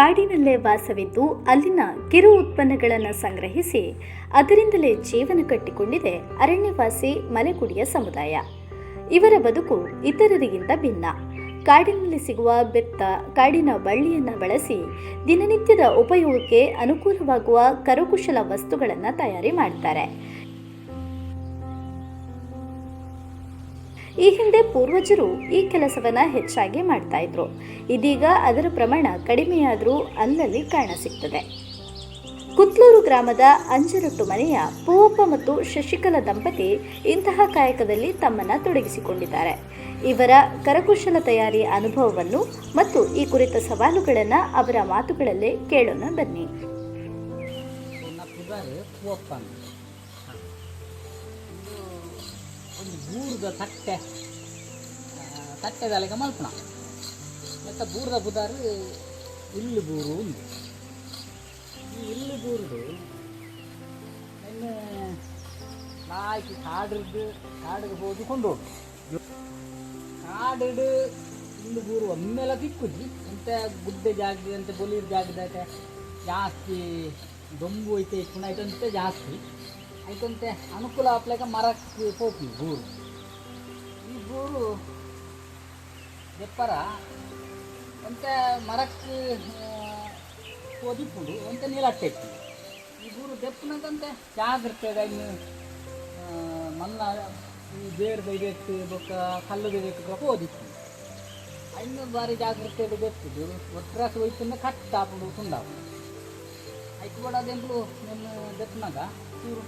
ಕಾಡಿನಲ್ಲೇ ವಾಸವಿದ್ದು ಅಲ್ಲಿನ ಕಿರು ಉತ್ಪನ್ನಗಳನ್ನು ಸಂಗ್ರಹಿಸಿ ಅದರಿಂದಲೇ ಜೀವನ ಕಟ್ಟಿಕೊಂಡಿದೆ ಅರಣ್ಯವಾಸಿ ಮಲೆಕುಡಿಯ ಸಮುದಾಯ. ಇವರ ಬದುಕು ಇತರರಿಗಿಂತ ಭಿನ್ನ. ಕಾಡಿನಲ್ಲಿ ಸಿಗುವ ಬೆತ್ತ, ಕಾಡಿನ ಬಳ್ಳಿಯನ್ನು ಬಳಸಿ ದಿನನಿತ್ಯದ ಉಪಯೋಗಕ್ಕೆ ಅನುಕೂಲವಾಗುವ ಕರಕುಶಲ ವಸ್ತುಗಳನ್ನು ತಯಾರಿ ಮಾಡ್ತಾರೆ. ಈ ಹಿಂದೆ ಪೂರ್ವಜರು ಈ ಕೆಲಸವನ್ನು ಹೆಚ್ಚಾಗಿ ಮಾಡ್ತಾ ಇದ್ರು. ಇದೀಗ ಅದರ ಪ್ರಮಾಣ ಕಡಿಮೆಯಾದರೂ ಅಲ್ಲಲ್ಲಿ ಕಾಣಸಿಗ್ತದೆ ಕುತ್ಲೂರು ಗ್ರಾಮದ ಅಂಜರಟ್ಟು ಮನೆಯ ಪೂವಪ್ಪ ಮತ್ತು ಶಶಿಕಲಾ ದಂಪತಿ ಇಂತಹ ಕಾಯಕದಲ್ಲಿ ತಮ್ಮನ್ನ ತೊಡಗಿಸಿಕೊಂಡಿದ್ದಾರೆ. ಇವರ ಕರಕುಶಲ ತಯಾರಿ ಅನುಭವವನ್ನು ಮತ್ತು ಈ ಕುರಿತ ಸವಾಲುಗಳನ್ನು ಅವರ ಮಾತುಗಳಲ್ಲೇ ಕೇಳೋಣ ಬನ್ನಿ. ಬೂರದ ತಟ್ಟೆ. ತಟ್ಟೆ ತಟ್ಟೆದಲೆಗೆ ಮಲ್ಪಣ. ಮತ್ತು ಬೂರ್ದ ಪುದಾರು ಇಲ್ಲು ಬೂರು ಉಂಟು ಈ ಇಲ್ಲು ಬೂರ್ದು ನಿನ್ನೆ ನಾಯ್ಕಿ ಕಾಡಿದ್ದು ಕಾಡಿಗೆ ಹೋಗಿ ಕೊಂಡೋಡು ಕಾಡಿಡು ಇಲ್ಲು ಬೂರು ಒಮ್ಮೆಲ್ಲ ತಿಕ್ಕುದಿ ಎಂತ ಗುಡ್ಡೆ ಜಾಗ ಅಂತ ಬೊಲೀರ್ ಜಾಗದಾಗ ಜಾಸ್ತಿ ದೊಂಬು ಐತೆ ಇಟ್ಕೊಂಡು ಐತಂತೆ ಜಾಸ್ತಿ. ಐತಂತೆ ಅನುಕೂಲ ಆಪ್ಲಾಗ ಮರಕ್ಕೆ ಹೋಗ್ತೀವಿ ಬೂರು. ಈ ಬೂರು ದೆಪ್ಪರ ಒಂತ ಮರಕ್ಕೆ ಓದಿಪ್ಪುಡು ಅಂತ ನೀಲಟ್ಟೆ ಈ ಜಾಗ್ರತೆ ಇನ್ನು. ಆ, ಮನ್ನ ಈ ಬೇರು ಬೈಬೇಕು ಬೊಕ್ಕ ಕಲ್ಲು ಬೈದೆತ್ತು ಓದಿತ್ತು ಇನ್ನು ಬಾರಿ ಜಾಗ್ರತೆ ಬೆತ್ತಿದ್ದು ಒಟ್ರಾಸ ಹೋಯ್ತಂದ್ರೆ ಕಟ್ ಕಟ್ಟಾಪುಡು ತುಂಡ ಆಯ್ತು ಕೂಡ ಅದೆಂದು ನನ್ನ ಬೆತ್ತನಾಗ ಚೂರು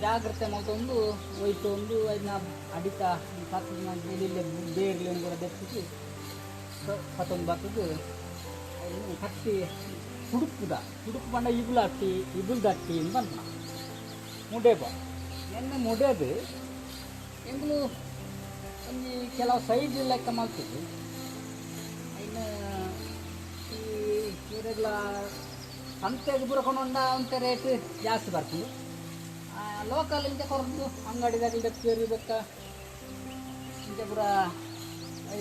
ಜಾಗ್ರತೆ ಮಾಡ್ಕೊಂಡು ಹೋಯ್ತು, ಒಂದು ಅದನ್ನ ಅಡಿತ ಕತ್ತಿನ ಮೇಲೆ ಬೇರ್ಲಿ ಕೂಡ ಬೆತ್ತಿಸಿ ಪತ್ತೊಂದು ಬರ್ತದ್ದು ಹತ್ತಿ ಹುಡುಕುದ ಹುಡುಕು ಬಂಡ ಇಬುಲ್ ಅಟ್ಟಿ ಇಬುಲ್ ಹಟ್ಟಿ ಅಂತ ಬಂದ ಮುಡೇ ಬಾ. ಎಣ್ಣೆ ಮುಡೆದು ಎಂಗ್ಲು ಒಂದು ಕೆಲವು ಸೈಜ್ ಲೆಕ್ಕ ಮಾಡ್ತಿದ್ವಿ ಇನ್ನು ಈ ಇವರೆಲ್ಲ ಸಂತೆಗೆ ಬುರ್ಕೊಂಡು ಅಂತ ರೇಟ್ ಜಾಸ್ತಿ ಬರ್ತದೆ ಲೋಕಲ್ ಇಂಚೆ ಕೊರದು, ಅಂಗಡಿದಾಗ ದಪ್ಪಿಯರು ಬೇಕ ಇಂಚೆ ಪುರ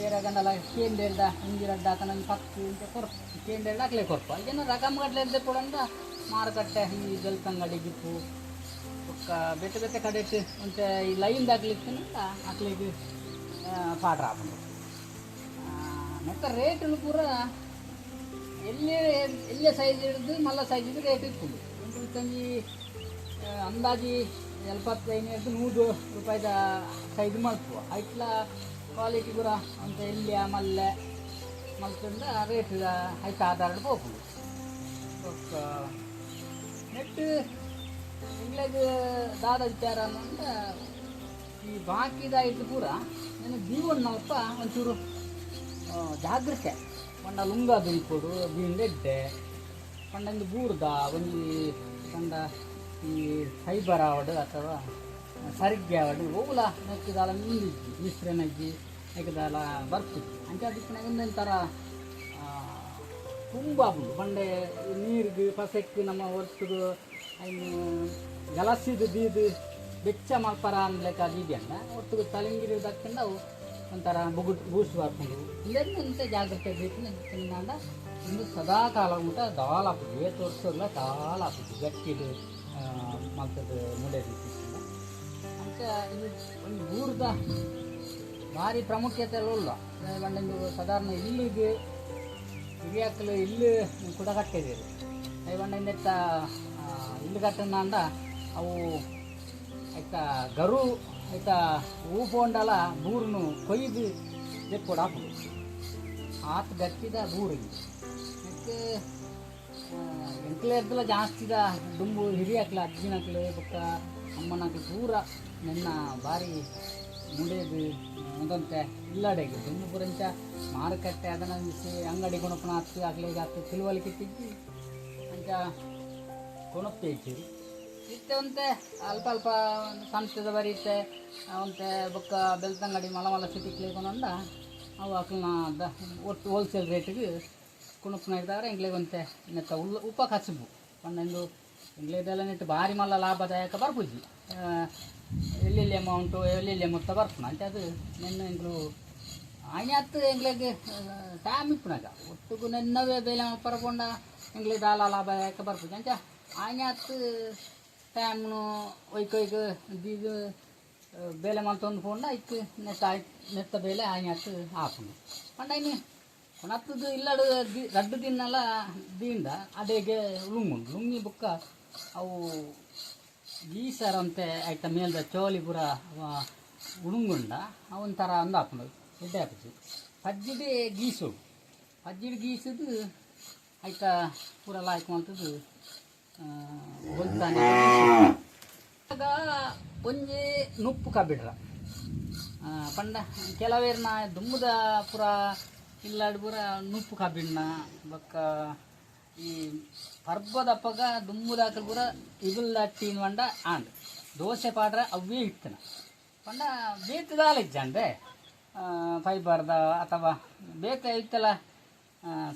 ಏರ ಗಂಡಲ ಕೇಂದ್ರದ ಇಂಜಿರಡ್ಡ ನನ್ನ ಪಕ್ಕು ಇಂಥ ಕೊರಪು. ಕೇಂದ್ರ ಹಾಕ್ಲೆ ಕೊರಪು. ಇಲ್ಲದೆ ಕೂಡ ಕೊಡಂದ ಮಾರುಕಟ್ಟೆ, ಈ ಅಂಗಡಿ ಗಿಪ್ಪು ಒಕ್ಕ ಬೆಟ್ಟ ಬೆಟ್ಟ ಕಡೆ ಅಂತ ಈ ಲೈನ್ ದಾಗ್ಲಿಕ್ಕೆ ಹಾಕ್ಲಿಕ್ಕೆ ಪಾಠ ಹಾಕೊಂಡು ಮತ್ತು ರೇಟನ್ನು ಪೂರ ಎಲ್ಲಿ, ಎಲ್ಲೇ ಸೈಜ್ ಹಿಡಿದು ಮಲ್ಲ ಸೈಜ್ ರೇಟ್ ಇತ್ತು ತಂಗಿ ಅಂದಾಜಿ ಎಲ್ಪತ್ತೈದು ಹಿಡಿದು ನೂರು ರೂಪಾಯಿದ ಸೈಜ್ ಮಲ್ಪುವ ಐಟ್ಲ ಕ್ವಾಲಿಟಿ ಕೂಡ ಅಂತ ಎಲ್ಲಿ ಮಲ್ಲೆ ಮಲ್ತಂದ ರೇಟ್ ಐತ ಆಧಾರ ಹೋಗ್ಬೋದು. ನೆಟ್ ನೆಟ್ಟು ಇಂಗ್ಲೇಜ್ ದಾದ ವಿಚಾರ ಅಂದ್ರೆ ಈ ಬಾಕಿದ ಕೂಡ ಪೂರ ನಾನು ಅಲ್ಪ ಒಂಚೂರು ಜಾಗ್ರತೆ. ಪಂಡ ಲುಂಗ ಬೀಳ್ಕೊಡು ಬೀಂಡೆಡ್ಡೆ ಒಂದೊಂದು ಬೂರ್ದ ಒಂದು ಪಂಡ ಈ ಫೈಬರ್ ಆವಡು ಅಥವಾ ಸರಿಗೆ ಆವಡು ಓಲ ನೆಕ್ಕಿದಾಲ ಮೀನಿಜ್ಜಿ ಮಿಶ್ರನಜ್ಜಿ ನೆಕ್ಕದಾಲ ಬರ್ತಿತ್ತು ಅಂಚೆ ಅದಕ್ಕೆ ಒಂದೊಂಥರ ತುಂಬ ಉಂಟು. ಬಂಡೆ ನೀರಿಗೆ ಪಸೆಕ್ಕೆ ನಮ್ಮ ವರ್ಷದ ಗಲಸಿದು ಬೀದು ಬೆಚ್ಚ ಮಲ್ಪರ ಅನ್ಲೆಕ್ಕ ಇದೆಯಲ್ಲ ಒಟ್ಟಿಗೆ ತಲೆಂಗಿರಿ ದಕ್ಕಂಡು ಅವು ಒಂಥರ ಬುಗು ಬೂಸ್ಟ್ ಬರ್ಕೊಂಡು ಇದನ್ನಂತೆ ಜಾಗ್ರತೆ ಬೇಕು ತಿನ್ನಾಂಡ ಇನ್ನು ಸದಾ ಕಾಲ ಊಟ ದಾಲಾಪುದು ಏ ತೋರಿಸೋಲ್ಲ ದಾಲಾಪುದು ಗಟ್ಟಿದು. ಮಲ್ತದ ಮೂಲೆ ಅಂತ ಇದು ಒಂದು ಊರದ ಭಾರಿ ಪ್ರಾಮುಖ್ಯತೆ ಎಲ್ಲ ಉಳ್ಳ ಬಂಡೊಂದು ಸಾಧಾರಣ ಇಲ್ಲಿಗೆ ಹಿರಿಯಾಕಲು ಇಲ್ಲಿ ಕೂಡ ಕಟ್ಟಿದ್ದೀರಿ ಬಂಡೆತ್ತ ಇಲ್ಲಿ ಕಟ್ಟಣ ಅಂದ, ಅವು ಆಯ್ತಾ ಗರು ಆಯ್ತಾ ಹೂ ಪೋಂಡಲ ಬೂರನ್ನು ಕೊಯ್ದು ಎಪ್ಪೊಡ ಹಾಕಬೇಕು. ಆತ ಗಟ್ಟಿದ ಬೂರಿಗೆ ಮತ್ತೆ ಎಂಕ್ಲೆರ್ದಲ ಜಾಸ್ತಿದ ದುಂಬು ಹಿರಿಯಾಕ್ಲ ಅಜ್ಜಿನಕ್ಲೆ ಬೊಕ್ಕ ಅಮ್ಮನಕ್ಲೆ ಪೂರ ನನ್ನ ಬಾರಿ ಮುಡಿಯದು ಒಂದಂತೆ ಇಲ್ಲಡೆಗೆ. ದುಂಬು ಪುರಂಚ ಮಾರುಕಟ್ಟೆ ಅದನ್ನ ಅಂಗಡಿ ಗುಣಪಣ ಹಾಕ್ತಿ ಆಗ್ಲೇ ಜಾಸ್ತಿ ತಿಳುವಳಿಕೆ ತಿದ್ದಿ ಅಂಚ ಕೊಣಪ್ಪೆ ಇತ್ತೆ ಒಂತೆ ಅಲ್ಪ ಅಲ್ಪ ಸಂಸ್ಥೆದ ಬರೀತೆ ಒಂತೆ ಬೊಕ್ಕ ಬೆಲ್ತಂಗಡಿ ಮಲಮಲ ಸಿಟಿ ಸಿಟಿಕ್ಲಿಕೊಂಡ ಅವು ಅಕ್ಲನ ದ ಒಟ್ಟು ಹೋಲ್ಸೇಲ್ ರೇಟಿಗೆ ಕುಣುಪ್ನ ಇದ್ದಾರೆ ಎಂಗ್ಲಿಗೆ ಒಂತೆ ನೆತ್ತ ಉಲ್ಲ ಉಪ ಕಸಬು ಪಂಡೊಂದು ಇಂಗ್ಲೇದೆಲ್ಲ ನೆಟ್ಟು ಭಾರಿ ಮಲ್ಲ ಲಾಭದಾಯಕ ಬರ್ಪುಜಿ ಎಲ್ಲೆಲ್ಲಿ ಅಮೌಂಟು ಎಲ್ಲೆಲ್ಲಿ ಮೊತ್ತ ಬರ್ಪುನ ಅಂತ ಅದು ನಿನ್ನೆ ಎಂಗ್ಲು ಆಯ್ನೆ ಎಂಗ್ಲಿಗೆ ಟೈಮ್ ಇಪ್ಪನಾಗ ಒಟ್ಟಿಗೂ ನೆನ್ನವೇ ಬೇಲೆ ಪರ್ಕೊಂಡ ಎಂಗ್ಲಿ ದಾಲ ಲಾಭದಾಯಕ ಯಾಕೆ ಬರ್ಬೋದು ಅಂಚ ಆಯ್ನೆ ಹತ್ತು ಟೈಮ್ನು ಒಯ್ಕ ಒಯ್ಕ ಇದು ಬೇಲೆ ಮಲ್ತೊಂದು ಪೋಂಡ ಇಕ್ಕ ನೆತ್ತ ನೆತ್ತ ಬೇಲೆ ಆಯ್ನೆ ಹತ್ತು ಹಾಕೊಂಡು ಪಂಡ ಇನ್ನು ಕೊನತ್ತದು ಇಲ್ಲಡು ರಡ್ಡು ದಿನಲ್ಲ ದೀಂದ ಅಡೆಗೆ ಲುಂಗುಂಡು ಲುಂಗಿ ಬುಕ್ಕ ಅವು ಗೀಸರಂತೆ ಆಯ್ತ ಮೇಲ್ದ ಚೋಲಿ ಪೂರ ಉಳುಂಗುಂಡ ಅವನ ಥರ ಅಂದು ಹಾಕೊಂಡು ಎಡ್ಡೆ ಹಾಕಿಸಿ ಪಜ್ಜಿಡಿ ಗೀಸು ಪಜ್ಜಿಡಿ ಗೀಸದು ಆಯ್ತ ಪೂರ ಲಾಯ್ಕ್ ಮಾಡ್ತದ್ದು ಹೊಲ್ತಾನೆ. ಆಗ ಒಂಜಿ ನುಪ್ಪು ಕಬ್ಬಿಡ್ರ. ಪಂಡ, ಕೆಲವೇರ್ನ ದುಮ್ಮದ ಪೂರ ಇಲ್ಲಾಡ್ ಪೂರ ನುಪ್ಪು ಕಬ್ಬಿಣ್ಣ, ಬೊಕ್ಕ ಈ ಪರ್ಬದಪ್ಪಗ ದುಮ್ಮುದಾಕಲ್ ಪೂರ ಇಗುಲ್ಲಟ್ಟಿನ ಪಂಡ ಆಂಡ್ ದೋಸೆ ಪಾಡ್ರ ಅವೇ ಇತ್ತನ ಪಂಡ ಬೇತದಾಲ ಇಜ್ಜಂಡೆ ಫೈಬರ್ದ ಅಥವಾ ಬೇತ ಇತ್ತಲ್ಲ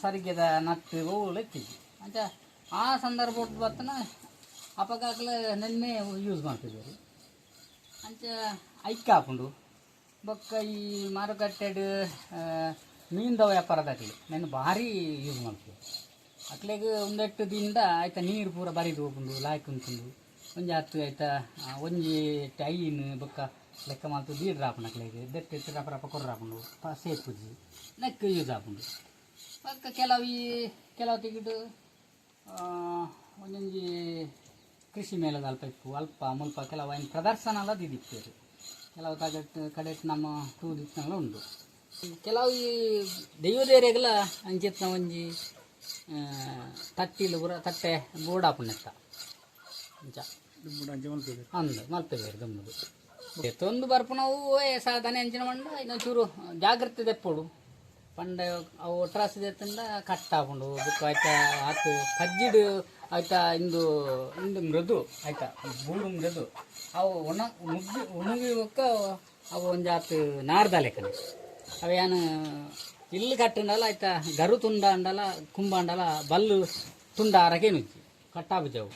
ಸರಿಗೆದ ನತ್ತಿ ಹೂಳು ಇತ್ತಿದ್ವಿ ಅಂತ ಆ ಸಂದರ್ಭ ಬತ್ತನ ಅಪಗಾಗಲೇ ನೆನ್ನೆ ಯೂಸ್ ಮಾಡ್ತಿದ್ದೀವಿ ಅಂಚ ಐಕ್ ಹಾಕೊಂಡು, ಬೊಕ್ಕ ಈ ಮಾರುಕಟ್ಟೆಡ್ ಮೀನ್ದ ವ್ಯಾಪಾರದಾಗಲಿ ನಾನು ಭಾರಿ ಯೂಸ್ ಮಾಡ್ತೀವಿ ಅಕ್ಲೆಗ್ ಒಂದೆಟ್ಟು ದಿನದ ಆಯ್ತಾ ನೀರು ಪೂರ ಬರೀದು ಹೋಗ್ಬಂದು, ಲಾಯ್ಕ್ ಅಂತಂದು ಒಂಜಿ ಹತ್ತು ಆಯ್ತಾ ಒಂಜಿ ಟೈನ್ ಬೊಕ್ಕ ಲೆಕ್ಕ ಮಾತು ದೀಡ್ ರಾಪುಂಡು ಅಕ್ಲೆಗ್. ದೆಟ್ಟು ಎತ್ತು ರಪ ರಪ ಕೊರ್ರ ಹಾಕೊಂಡು ಸೇಪುಜಿ ನೆಕ್ ಯೂಸ್ ಹಾಕೊಂಡು ಪಕ್ಕ ಕೆಲವು ಈ, ಕೆಲವು ತೆಗಿಡು ಒಂದೊಂದು ಕೃಷಿ ಮೇಳದ ಅಲ್ಪ ಇಪ್ಪು ಅಲ್ಪ ಮುಲ್ಪ ಕೆಲವು ಪ್ರದರ್ಶನ ಅಲ್ಲ ದಿದಿಪ್ಪೇರು ಕೆಲವು ಕಡೆಟ್ ಕಡೆ ನಮ್ಮ ತೂದಿತ್ತಲ್ಲ ಉಂಟು. ಕೆಲವು ಈ ದೈವದೇರಿಗೆಲ್ಲ ಅಂಚಿತ್ನ ಒಂಜಿ ತಟ್ಟಿಲು ಬುರ ತಟ್ಟೆ ಬೋರ್ಡ್ ಹಾಪುಣ್ಣೆತ್ತ ಅಂಚ. ಅಂದು ಮಲ್ಪೆಬೇರು ಗಮ್ಮದು. ಎತ್ತೊಂದು ಬರ್ಪು ನಾವು ಸಾಧನೆ ಅಂಚಿನ ಮಂಡ, ಇನ್ನೊಂಚೂರು ಜಾಗ್ರತೆ ತೆಪ್ಪಡು. ಪಂಡ ಅವು ಒಟ್ರಾಸಿ ಎತ್ತಂದ ಕಟ್ ಹಾಕೊಂಡು ಬುಕ್ ಆಯ್ತಾ, ಆತು ಕಜ್ಜಿಡು ಆಯ್ತಾ, ಇಂದು ಇಂದು ಮೃದು, ಆಯ್ತಾ ಬೂಡು ಮೃದು. ಅವು ಒಣ ಮುಗ್ಗಿ ಉಣಗಿ ಅವ ಒಂದು ಆತು ನಾರ್ದ ಲೆಕ್ಕನೆ ಅವೇನು ಇಲ್ಲಿ ಕಟ್ಟಂಡಲ್ಲ ಆಯ್ತಾ ಗರು ತುಂಡ ಅಂಡಲ್ಲ ಕುಂಬ ಅಂಡಲ್ಲ ಬಲ್ಲು ತುಂಡ ಆರಕೇನು ಕಟ್ಟಾಬುಜವು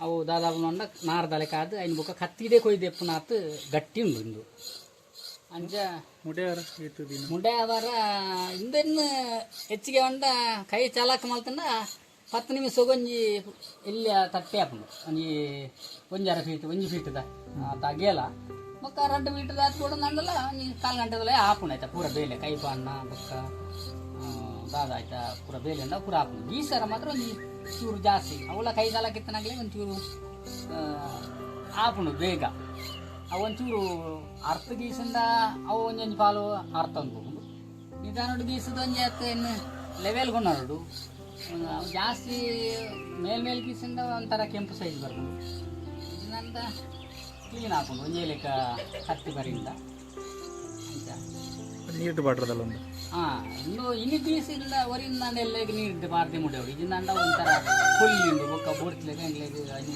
ಅವು ದಾದಾಬು ಮಂಡ ನಾರದಲೆ ಕಾದು ಐನ್ ಬುಕ್ಕ ಕತ್ತಿದೆ ಕೊಯ್ದೆಪ್ಪುನ ಆತು ಗಟ್ಟಿ ಉಂಡು ಇಂದು. ಅಂಚ ಮುಂಡೆ ಅವರ ಇಂದನ್ನು ಹೆಚ್ಚಿಗೆ ಉಂಡ ಕೈ ಚಾಲಕ ಮಲ್ತಂಡ ಹತ್ತು ನಿಮಿಷ ಒಂಜಿ ಇಲ್ಲಿ ತಟ್ಟೆ ಹಾಕೊಂಡು ಒಂಜಿ ಒಂಜರ ಫೀಟ್ ಒಂಜಿ ಫೀಟ್ದ ತಗೇಲ ಬೊಕ್ಕ ಎರಡು ಮೀಟರ್ ದಾತ್ ಕೂಡ ನಂದಲ್ಲ, ನೀ ಕಾಲು ಗಂಟೆದಲ್ಲೇ ಹಾಪುಣ ಆಯ್ತಾ ಪೂರ ಬೇಲೆ. ಕೈ ಬಣ್ಣ ಬೊಕ್ಕ ದಾದ ಆಯ್ತಾ, ಪೂರ ಬೇಲೆ ಅಂದ ಪೂರ ಈ ಸರ ಮಾತ್ರ ಒಂಜಿ ಚೂರು ಜಾಸ್ತಿ. ಅವಳ ಕೈಗಾಲ ಕಿತ್ತನಾಗಲಿ ಒಂಚೂರು ಹಾಪುಂಡು ಬೇಗ. ಅವು ಒಂಚೂರು ಅರ್ಥ ಗೀಸಿಂದ ಅವು ಒಂದೊಂದು ಪಾಲು ಅರ್ಥ ಅಂದ್ಕೊಂಡು ನಿಧಾನೋಡು ಗೀಸದ ಒಂಜಿ ಹತ್ತು ಇನ್ನು ಲೆವೆಲ್ ಕೊಂಡೋಡು ಅವು ಜಾಸ್ತಿ ಮೇಲ್ಮೇಲ್ ಗೀಸಿಂದ ಒಂಥರ ಕೆಂಪು ಸೈಜ್ ಬರ್ಬೋದು. ಇನ್ನಂತ ಕ್ಲೀನ್ ಹಾಕೊಂಡು ಒಂಜೇ ಲೆಕ್ಕ ಹತ್ತಿ ಬರಿಂದ ಅಂತ ನೀರು ಬಾಡ್ರದಲ್ಲ ಒಂದು ಹಾಂ ಇನ್ನು ಇನ್ನು ಬೀಸಿಂದ ಒರಿಂದ ಎಲ್ಲರಿಗೆ ನೀರಿದ್ದು ಬಾರ್ದೆ ಮುಡಿಯೋಡು ಇದನ್ನ ಒಂಥರ ಹುಲ್ಲಿಂದು ಬೊಕ್ಕ ಬೋಡ್ಸ್ಲೆಗೆ ಎಂಗ್ಲೆಗೆ ಅದು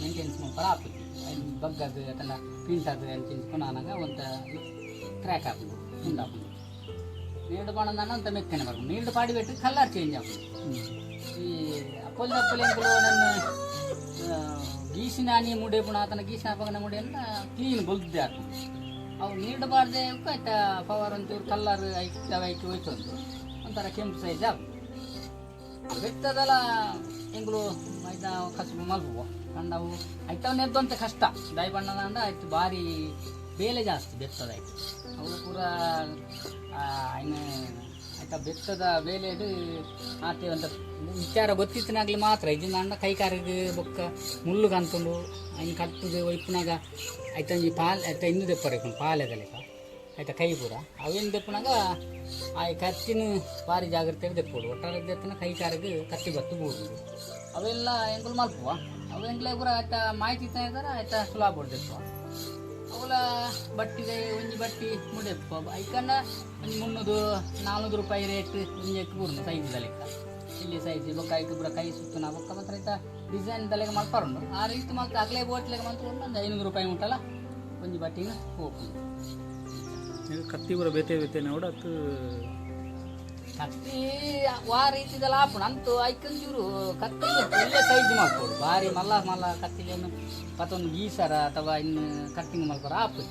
ಮೇಂಟೆನ್ಸ್ ಮಾಡ್ತಾರೆ ಹಾಕುದು ಅದು ಬಗ್ಗದು ಅದೆಲ್ಲ ಪಿಂಟದು ಅಂತ ತಿನ್ಸ್ಕೊಂಡಾಗ ಒಂತ ಕ್ರ್ಯಾಕ್ ಹಾಕುದು ಮುಂದೆ ಹಾಕುದು ನೀರು ಬಾಣದ ಅಂತ ಮೆತ್ತನೆ ಬರ್ಬೋದು ನೀರು ಪಾಡಿ ಬಿಟ್ಟು ಕಲರ್ ಚೇಂಜ್ ಆಗುದು ಈ ಅಪ್ಪಲ್ ಅಪ್ಪಲ್ ಎಂಕುಲು ನನ್ನ ಆ, ಗೀಸಿನ ಆನಿ ಮುಡೆ ಪುಣ ಆತನ ಗೀಸಿನ ಪಗನ ಮುಡೆ ಎಲ್ಲ ಕ್ಲೀನ್ ಬುಲ್ದೆ ಆತು ಅವು ನೀಡಬಾರ್ದೆ ಆಯ್ತಾ ಪವರ್ ಒಂಚೂರು ಕಲ್ಲರ್ ಐಕ್ ಐಕ್ ಹೋಯ್ತು ಅಂತ ಒಂಥರ ಕೆಂಪು ಸೈಜ್ ಆಗ ಬೆತ್ತದಲ್ಲ ಎಂಗ್ಳು ಆಯ್ತಾ ಕಸುಬು ಮಲ್ಪುವ. ಕಂಡವು ಆಯ್ತವನ್ನ ಎದ್ದಂತೆ ಕಷ್ಟ. ದೈ ಬಣ್ಣದ ಅಂದ ಆಯ್ತು ಭಾರಿ ಬೇಲೆ ಜಾಸ್ತಿ ಬೆತ್ತದ ಆಯ್ತು. ಅವು ಪೂರ ಇನ್ನು ಆಯ್ತಾ, ಬೆತ್ತದ ಬೇಲೆಡು ಆತೆ ಅಂತ ವಿಚಾರ ಗೊತ್ತಿತ್ತಿನಾಗ್ಲಿ ಮಾತ್ರ. ಇದನ್ನ ನನ್ನ ಕೈ ಕಾರಿಗೆ ಬೊಕ್ಕ ಮುಳ್ಳು ಕಂತುಂಡು ಹಿಂಗೆ ಕಟ್ಟುದು, ಒಯ್ಪಿನಾಗ ಆಯ್ತಾ, ಈ ಪಾಲ್, ಆಯ್ತಾ ಇನ್ನು ದೆಪ್ಪರೇಕು ಪಾಲೆದ ಲೆಕ್ಕ ಆಯ್ತಾ, ಕೈ ಪೂರ. ಅವೇನು ದೆಪ್ಪನಾಗ ಆ ಕತ್ತಿನ ಭಾರಿ ಜಾಗ್ರತೆ ದೆಪ್ಪೋಡು. ಒಟ್ಟಾರೆ ದೆಪ್ಪನ ಕೈ ಕಾರಿಗೆ ಕತ್ತಿ ಬತ್ತು ಬೋದು ಅವೆಲ್ಲ ಎಂಕುಲು ಮಲ್ಪುವ? ಅವೆಂಗ್ಲೇ ಪೂರ ಆಯ್ತಾ, ಮಾಹಿತಿ ಇದ್ದಾರ ಆಯ್ತಾ, ಸುಲಭ ದೆಪ್ಪುವ ಅವಳ ಬಟ್ಟಿದೆ ಒಂಜಿ ಬಟ್ಟಿ ಮುಡೆಪ್ಪ ಐಕಂಡ ಒಂಜಿ ಮುನ್ನೂರು ನಾಲ್ನೂರು ರೂಪಾಯಿ ರೇಟ್ ಒಂಜಿ ಪೂರ್ಣ ಸೈಜ್ ಲೆಕ್ಕ ಇಲ್ಲಿ ಸೈಜ್, ಬೊಕ್ಕ ಐದು ಪೂರ ಕೈ ಸುತ್ತನ ಬೊಕ್ಕ ಮಾತ್ರ ಆಯ್ತಾ? ಡಿಸೈನ್ ತಲೆಗೆ ಮಲ್ಪರುಂಡು ಆ ರೀತಿ ಮಾತ್ರ ಅಗಲೇ ಬೋಟ್ಲೆಗೆ ಮಾತ್ರ ಒಂದು ಐನೂರು ರೂಪಾಯಿ ಉಂಟಲ್ಲ? ಒಂಜಿ ಬಟ್ಟಿನ ಹೋಗ್ಬೋದು. ಕತ್ತಿ ಬರ ಬೇತೆ ಬೇತೆ ನೋಡ ಅದು ಕತ್ತಿ ವಾ ರೀತಿದೆಲ್ಲ ಹಾಪುಣ ಅಂತೂ ಐಕಂಜೂರು ಕತ್ತಿ ಒಳ್ಳೆ ಸೈಜ್ ಮಾಡ್ಕೊಡು. ಭಾರಿ ಮಲ್ಲ ಮಲ್ಲ ಕತ್ತಿಲೇನು ಮತ್ತೊಂದು ಗೀಸರ ಅಥವಾ ಇನ್ನು ಕಟ್ಟಿಂಗ್ ಮಾಡ್ಕೊಡು ಆಪು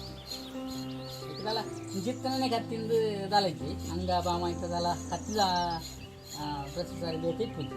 ಇತ್ತದಲ್ಲ ಜಿತ್ತನೇ ಕತ್ತಿಂದು ದಾಲೈತಿ. ಹಂಗ ಬಾಮ ಇತ್ತದಲ್ಲ ಕತ್ತಿದ ಪ್ರತಿ ಸಾರಿ ಇಪ್ಪುದು